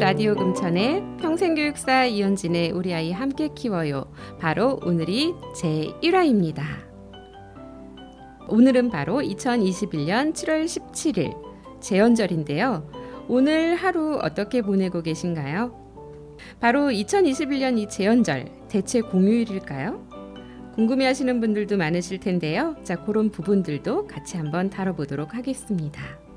라디오 금천의 평생교육사 이현진의 우리 아이 함께 키워요. 바로 오늘이 제 1화입니다. 오늘은 바로 2021년 7월 17일 제헌절인데요. 오늘 하루 어떻게 보내고 계신가요? 바로 2021년 이 제헌절 대체 공휴일일까요? 궁금해 하시는 분들도 많으실 텐데요. 자, 그런 부분들도 같이 한번 다뤄보도록 하겠습니다.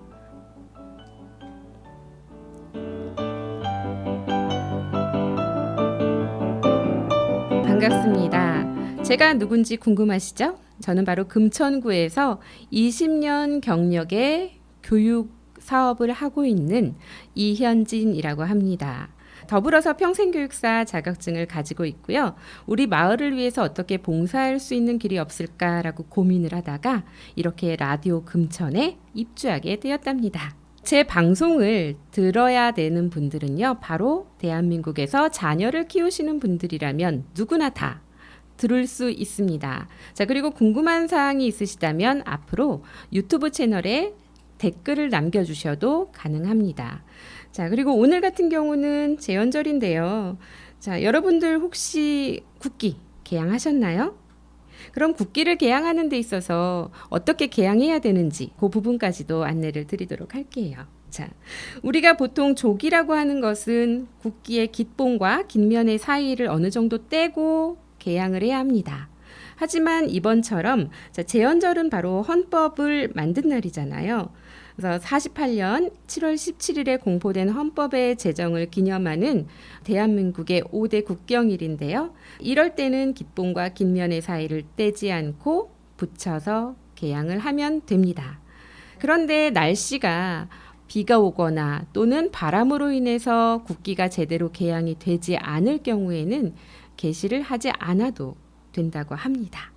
제가 누군지 궁금하시죠? 저는 바로 금천구에서 20년 경력의 교육 사업을 하고 있는 이현진이라고 합니다. 더불어서 평생교육사 자격증을 가지고 있고요. 우리 마을을 위해서 어떻게 봉사할 수 있는 길이 없을까라고 고민을 하다가 이렇게 라디오 금천에 입주하게 되었답니다. 제 방송을 들어야 되는 분들은요, 바로 대한민국에서 자녀를 키우시는 분들이라면 누구나 다 들을 수 있습니다. 자, 그리고 궁금한 사항이 있으시다면 앞으로 유튜브 채널에 댓글을 남겨주셔도 가능합니다. 자, 그리고 오늘 같은 경우는 제헌절인데요. 자, 여러분들 혹시 국기 개양하셨나요? 그럼 국기를 개양하는 데 있어서 어떻게 개양해야 되는지 그 부분까지도 안내를 드리도록 할게요. 자, 우리가 보통 족이라고 하는 것은 국기의 깃봉과 깃면의 사이를 어느 정도 떼고 개양을 해야 합니다. 하지만 이번처럼 자, 제헌절은 바로 헌법을 만든 날이잖아요. 그래서 48년 7월 17일에 공포된 헌법의 제정을 기념하는 대한민국의 5대 국경일인데요. 이럴 때는 깃봉과 깃면의 사이를 떼지 않고 붙여서 개양을 하면 됩니다. 그런데 날씨가 비가 오거나 또는 바람으로 인해서 국기가 제대로 개양이 되지 않을 경우에는 게시를 하지 않아도 된다고 합니다.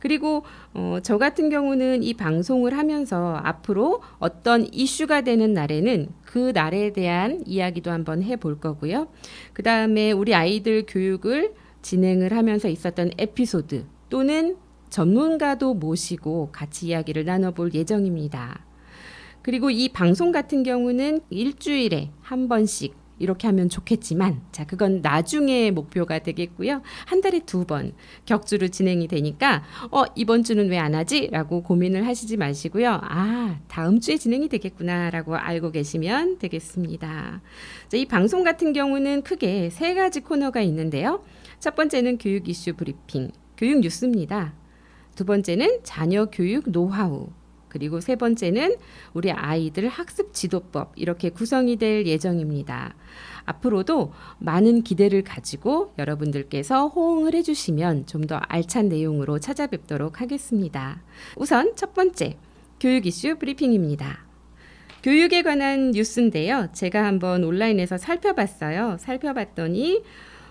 그리고 어, 저 같은 경우는 이 방송을 하면서 앞으로 어떤 이슈가 되는 날에는 그 날에 대한 이야기도 한번 해볼 거고요. 그 다음에 우리 아이들 교육을 진행을 하면서 있었던 에피소드 또는 전문가도 모시고 같이 이야기를 나눠볼 예정입니다. 그리고 이 방송 같은 경우는 일주일에 한 번씩 이렇게 하면 좋겠지만 자 그건 나중에 목표가 되겠고요. 한 달에 두 번 격주로 진행이 되니까 어 이번 주는 왜 안 하지라고 고민을 하시지 마시고요. 아 다음 주에 진행이 되겠구나라고 알고 계시면 되겠습니다. 자, 이 방송 같은 경우는 크게 세 가지 코너가 있는데요. 첫 번째는 교육 이슈 브리핑, 교육 뉴스입니다. 두 번째는 자녀 교육 노하우, 그리고 세 번째는 우리 아이들 학습 지도법 이렇게 구성이 될 예정입니다. 앞으로도 많은 기대를 가지고 여러분들께서 호응을 해주시면 좀 더 알찬 내용으로 찾아뵙도록 하겠습니다. 우선 첫 번째 교육 이슈 브리핑입니다. 교육에 관한 뉴스인데요. 제가 한번 온라인에서 살펴봤어요. 살펴봤더니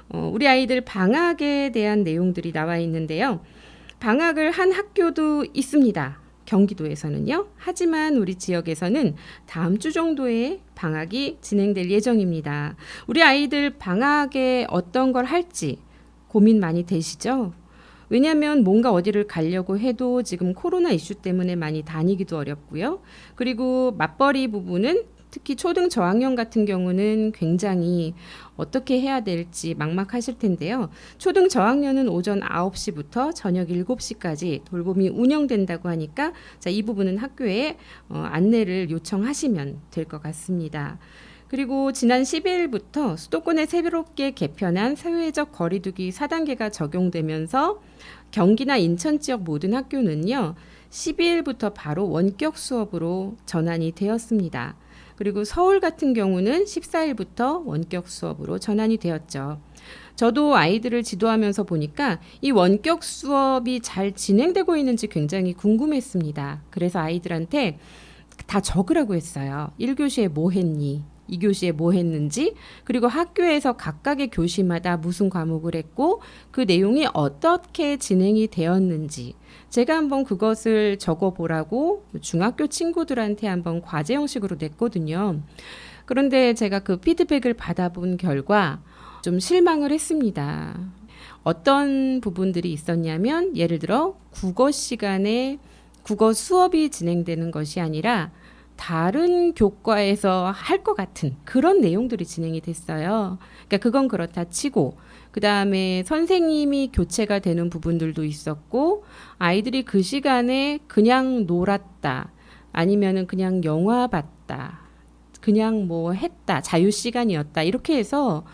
어, 우리 아이들 방학에 대한 내용들이 나와 있는데요. 방학을 한 학교도 있습니다. 경기도에서는요. 하지만 우리 지역에서는 다음 주 정도에 방학이 진행될 예정입니다. 우리 아이들 방학에 어떤 걸 할지 고민 많이 되시죠? 왜냐하면 뭔가 어디를 가려고 해도 지금 코로나 이슈 때문에 많이 다니기도 어렵고요. 그리고 맞벌이 부분은 특히 초등 저학년 같은 경우는 굉장히 어떻게 해야 될지 막막하실 텐데요. 초등 저학년은 오전 9시부터 저녁 7시까지 돌봄이 운영된다고 하니까 자, 이 부분은 학교에 어, 안내를 요청하시면 될 것 같습니다. 그리고 지난 12일부터 수도권에 새롭게 개편한 사회적 거리두기 4단계가 적용되면서 경기나 인천 지역 모든 학교는요. 12일부터 바로 원격 수업으로 전환이 되었습니다. 그리고 서울 같은 경우는 14일부터 원격 수업으로 전환이 되었죠. 저도 아이들을 지도하면서 보니까 이 원격 수업이 잘 진행되고 있는지 굉장히 궁금했습니다. 그래서 아이들한테 다 적으라고 했어요. 1교시에 뭐 했니? 이 교시에 뭐 했는지, 그리고 학교에서 각각의 교시마다 무슨 과목을 했고, 그 내용이 어떻게 진행이 되었는지, 제가 한번 그것을 적어 보라고 중학교 친구들한테 한번 과제 형식으로 냈거든요. 그런데 제가 그 피드백을 받아본 결과 좀 실망을 했습니다. 어떤 부분들이 있었냐면 예를 들어 국어 시간에 국어 수업이 진행되는 것이 아니라 다른 교과에서 할 것 같은 그런 내용들이 진행이 됐어요. 그러니까 그건 그렇다 치고 그 다음에 선생님이 교체가 되는 부분들도 있었고 아이들이 그 시간에 그냥 놀았다 아니면은 그냥 영화 봤다 그냥 뭐 했다 자유 시간이었다 이렇게 해서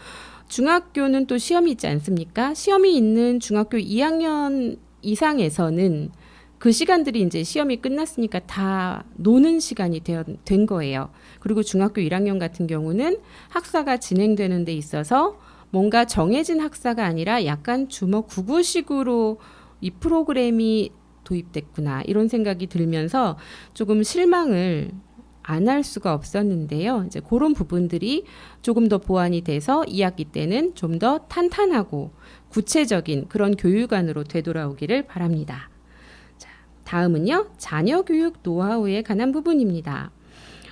중학교는 또 시험이 있지 않습니까? 시험이 있는 중학교 2학년 이상에서는 그 시간들이 이제 시험이 끝났으니까 다 노는 시간이 되어- 된 거예요. 그리고 중학교 1학년 같은 경우는 학사가 진행되는 데 있어서 뭔가 정해진 학사가 아니라 약간 주먹 구구식으로 이 프로그램이 도입됐구나 이런 생각이 들면서 조금 실망을 안 할 수가 없었는데요. 이제 그런 부분들이 조금 더 보완이 돼서 2학기 때는 좀 더 탄탄하고 구체적인 그런 교육안으로 되돌아오기를 바랍니다. 자, 다음은요. 자녀 교육 노하우에 관한 부분입니다.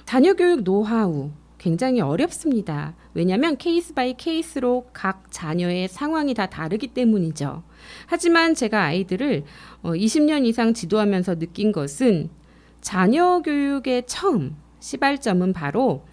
자녀 교육 노하우 굉장히 어렵습니다. 왜냐하면 케이스 바이 케이스로 각 자녀의 상황이 다 다르기 때문이죠. 하지만 제가 아이들을 어, 20년 이상 지도하면서 느낀 것은 자녀 교육의 처음 시발점은 바로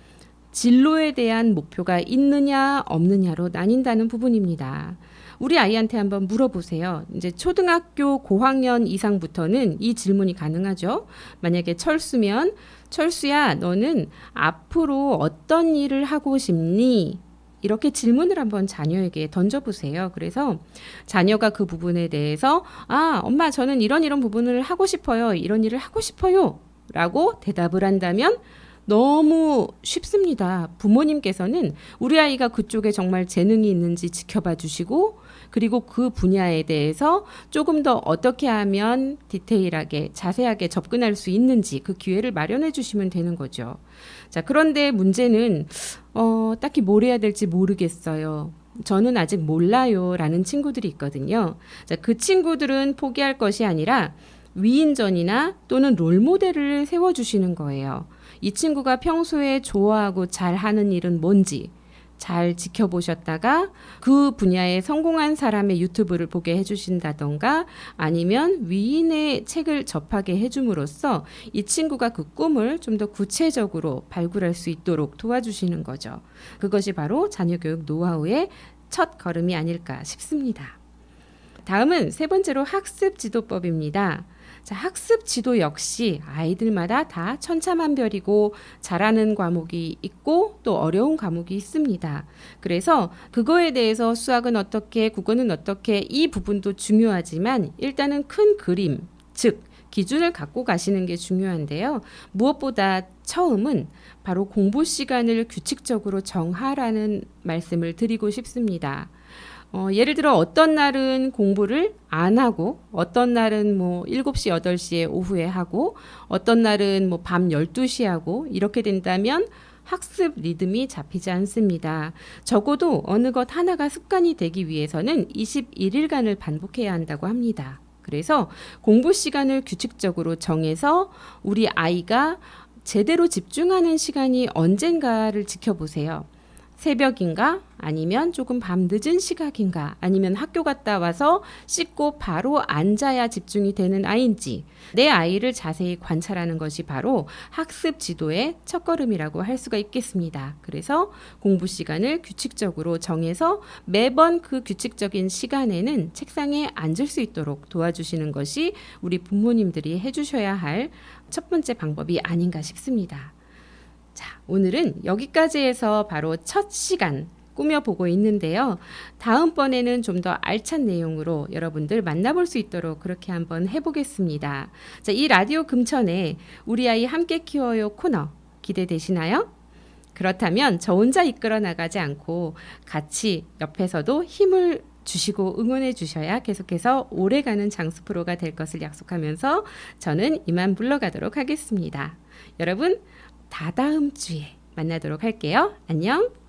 진로에 대한 목표가 있느냐 없느냐로 나뉜다는 부분입니다. 우리 아이한테 한번 물어보세요. 이제 초등학교 고학년 이상부터는 이 질문이 가능하죠. 만약에 철수면 철수야, 너는 앞으로 어떤 일을 하고 싶니? 이렇게 질문을 한번 자녀에게 던져보세요. 그래서 자녀가 그 부분에 대해서 아, 엄마, 저는 이런 이런 부분을 하고 싶어요. 이런 일을 하고 싶어요. 라고 대답을 한다면 너무 쉽습니다. 부모님께서는 우리 아이가 그쪽에 정말 재능이 있는지 지켜봐 주시고 그리고 그 분야에 대해서 조금 더 어떻게 하면 디테일하게 자세하게 접근할 수 있는지 그 기회를 마련해 주시면 되는 거죠. 자, 그런데 문제는 어, 딱히 뭘 해야 될지 모르겠어요. 저는 아직 몰라요. 라는 친구들이 있거든요. 자, 그 친구들은 포기할 것이 아니라 위인전이나 또는 롤모델을 세워주시는 거예요. 이 친구가 평소에 좋아하고 잘하는 일은 뭔지 잘 지켜보셨다가 그 분야에 성공한 사람의 유튜브를 보게 해주신다던가 아니면 위인의 책을 접하게 해줌으로써 이 친구가 그 꿈을 좀 더 구체적으로 발굴할 수 있도록 도와주시는 거죠. 그것이 바로 자녀교육 노하우의 첫 걸음이 아닐까 싶습니다. 다음은 세 번째로 학습 지도법입니다. 자, 학습 지도 역시 아이들마다 다 천차만별이고 잘하는 과목이 있고 또 어려운 과목이 있습니다. 그래서 그거에 대해서 수학은 어떻게, 국어는 어떻게 이 부분도 중요하지만 일단은 큰 그림, 즉 기준을 갖고 가시는 게 중요한데요. 무엇보다 처음은 바로 공부 시간을 규칙적으로 정하라는 말씀을 드리고 싶습니다. 어, 예를 들어 어떤 날은 공부를 안 하고 어떤 날은 뭐 7시, 8시에 오후에 하고 어떤 날은 뭐 밤 12시 하고 이렇게 된다면 학습 리듬이 잡히지 않습니다. 적어도 어느 것 하나가 습관이 되기 위해서는 21일간을 반복해야 한다고 합니다. 그래서 공부 시간을 규칙적으로 정해서 우리 아이가 제대로 집중하는 시간이 언젠가를 지켜보세요. 새벽인가? 아니면 조금 밤 늦은 시각인가? 아니면 학교 갔다 와서 씻고 바로 앉아야 집중이 되는 아이인지 내 아이를 자세히 관찰하는 것이 바로 학습 지도의 첫걸음이라고 할 수가 있겠습니다. 그래서 공부 시간을 규칙적으로 정해서 매번 그 규칙적인 시간에는 책상에 앉을 수 있도록 도와주시는 것이 우리 부모님들이 해주셔야 할 첫 번째 방법이 아닌가 싶습니다. 자, 오늘은 여기까지 해서 바로 첫 시간 꾸며보고 있는데요. 다음번에는 좀 더 알찬 내용으로 여러분들 만나볼 수 있도록 그렇게 한번 해보겠습니다. 자, 이 라디오 금천에 우리 아이 함께 키워요 코너 기대되시나요? 그렇다면 저 혼자 이끌어 나가지 않고 같이 옆에서도 힘을 주시고 응원해 주셔야 계속해서 오래가는 장수 프로가 될 것을 약속하면서 저는 이만 물러가도록 하겠습니다. 여러분, 다다음 주에 만나도록 할게요. 안녕!